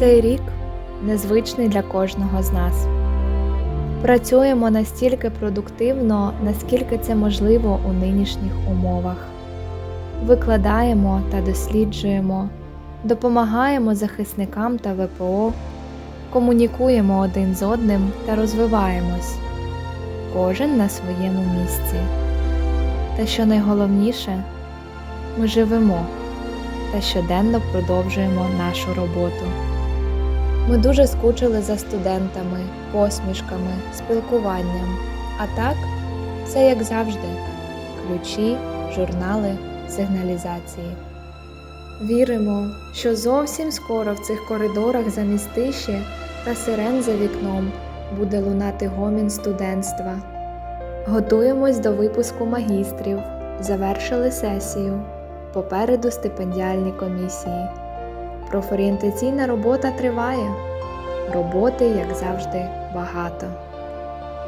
Цей рік незвичний для кожного з нас. Працюємо настільки продуктивно, наскільки це можливо у нинішніх умовах. Викладаємо та досліджуємо, допомагаємо захисникам та ВПО, комунікуємо один з одним та розвиваємось, кожен на своєму місці. Та що найголовніше, ми живемо та щоденно продовжуємо нашу роботу. Ми дуже скучили за студентами, посмішками, спілкуванням. А так, все як завжди: ключі, журнали, сигналізації. Віримо, що зовсім скоро в цих коридорах замість тиші та сирен за вікном буде лунати гомін студентства. Готуємось до випуску магістрів, завершили сесію. Попереду стипендіальні комісії. Профорієнтаційна робота триває. Роботи, як завжди, багато.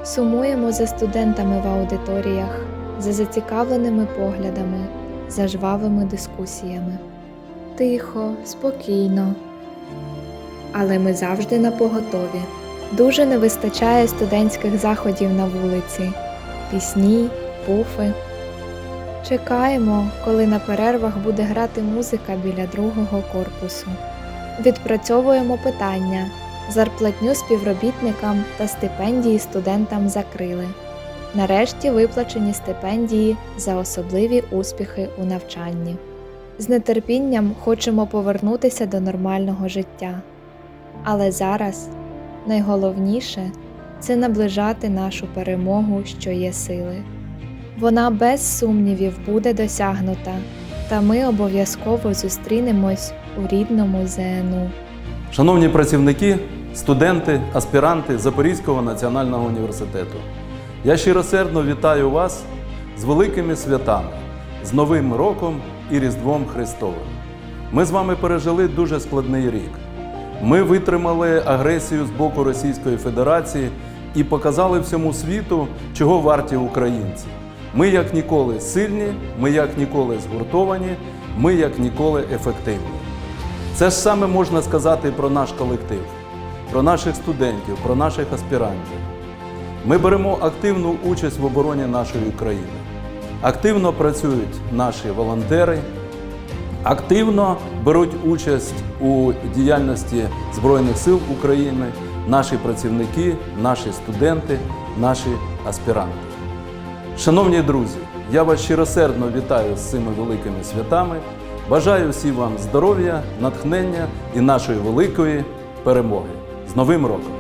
Сумуємо за студентами в аудиторіях, за зацікавленими поглядами, за жвавими дискусіями. Тихо, спокійно. Але ми завжди на поготові. Дуже не вистачає студентських заходів на вулиці, пісні, пуфи. Чекаємо, коли на перервах буде грати музика біля другого корпусу. Відпрацьовуємо питання. Зарплатню співробітникам та стипендії студентам закрили. Нарешті виплачені стипендії за особливі успіхи у навчанні. З нетерпінням хочемо повернутися до нормального життя. Але зараз найголовніше це наближати нашу перемогу, що є сили. Вона без сумнівів буде досягнута, та ми обов'язково зустрінемось у рідному ЗНУ. Шановні працівники, студенти, аспіранти Запорізького національного університету, я щиросердно вітаю вас з великими святами, з Новим роком і Різдвом Христовим. Ми з вами пережили дуже складний рік. Ми витримали агресію з боку Російської Федерації і показали всьому світу, чого варті українці. Ми як ніколи сильні, ми як ніколи згуртовані, ми як ніколи ефективні. Це ж саме можна сказати про наш колектив, про наших студентів, про наших аспірантів. Ми беремо активну участь в обороні нашої України. Активно працюють наші волонтери, активно беруть участь у діяльності Збройних сил України, наші працівники, наші студенти, наші аспіранти. Шановні друзі, я вас щиросердно вітаю з цими великими святами. Бажаю всім вам здоров'я, натхнення і нашої великої перемоги. З Новим роком!